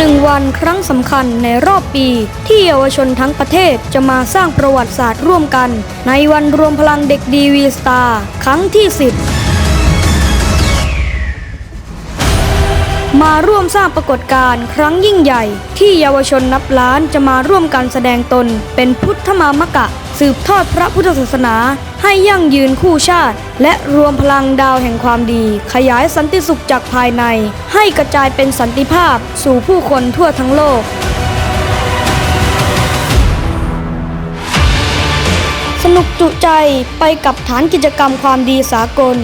หนึ่งวันครั้งสำคัญในรอบปี ที่เยาวชนทั้งประเทศจะมาสร้างประวัติศาสตร์ร่วมกัน ในวันรวมพลังเด็กดีวีสตาร์ครั้งที่ 10 มาร่วมสร้างปรากฏการณ์ครั้งยิ่งใหญ่ ที่เยาวชนนับล้านจะมาร่วมกันแสดงตนเป็นพุทธมามกะ สืบทอดพระพุทธศาสนา ให้ยั่งยืนคู่ชาติ และรวมพลังดาวแห่งความดี ขยายสันติสุขจากภายใน ให้กระจายเป็นสันติภาพสู่ผู้คนทั่วทั้งโลก สนุกจุใจไปกับฐานกิจกรรมความดีสากล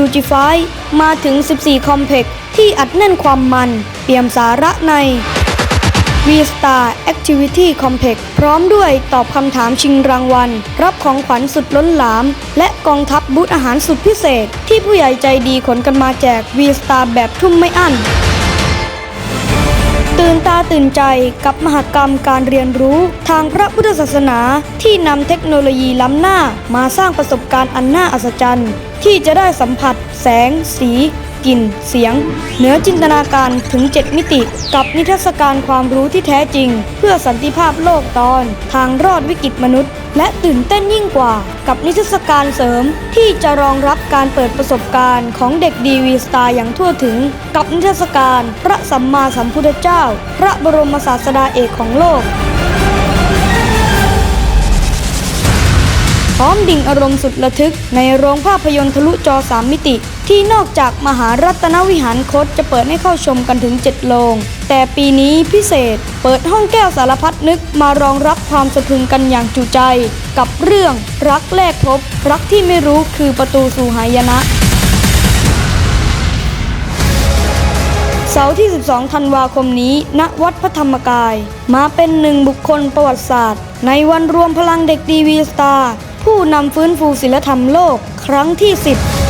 u g f y มาถึง 14 คอมเพกที่อัดแน่นความมัน เปี่ยมสาระใน V-Star Activity Complex พร้อมด้วยตอบคำถามชิงรางวัล รับของขวัญสุดล้นหลาม และกองทัพบูธอาหารสุดพิเศษ ที่ผู้ใหญ่ใจดีขนกันมาแจก V-Star แบบทุ่มไม่อั้น ตื่นตาตื่นใจกับมหกรรมการเรียนรู้ ทางพระพุทธศาสนาที่นำเทคโนโลยีล้ำหน้ามาสร้างประสบการณ์อันน่าอัศจรรย์ ที่จะได้สัมผัส แสง สี กลิ่น เสียง เหนือจินตนาการถึง 7 มิติ กับนิทรรศการความรู้ที่แท้จริง เพื่อสันติภาพโลกตอน ทางรอดวิกฤตมนุษย์ และตื่นเต้นยิ่งกว่า กับนิทรรศการเสริม ที่จะรองรับการเปิดประสบการณ์ของเด็กดีวีสตาร์อย่างทั่วถึง กับนิทรรศการ พระสัมมาสัมพุทธเจ้า พระบรมศาสดาเอกของโลก ร้อมดิ่งอารมณ์สุดระทึก ในโรงภาพยนตร์ทะลุจอ 3 มิติ ที่นอกจากมหารัตนวิหารคตจะเปิดให้เข้าชมกันถึง 7 โรง แต่ปีนี้พิเศษ เปิดห้องแก้วสารพัดนึกมารองรับความสะพรึงกันอย่างจุใจ กับเรื่องรักแรกพบ รักที่ไม่รู้คือประตูสู่หายนะเสาร์ที่ 12 ธันวาคมนี้ ณ วัดพระธรรมกาย มาเป็นหนึ่งบุคคลประวัติศาสตร์ ในวันรวมพลังเด็กดีวีสตาร์ ผู้นำฟื้นฟูศิลธรรมโลกครั้งที่ 10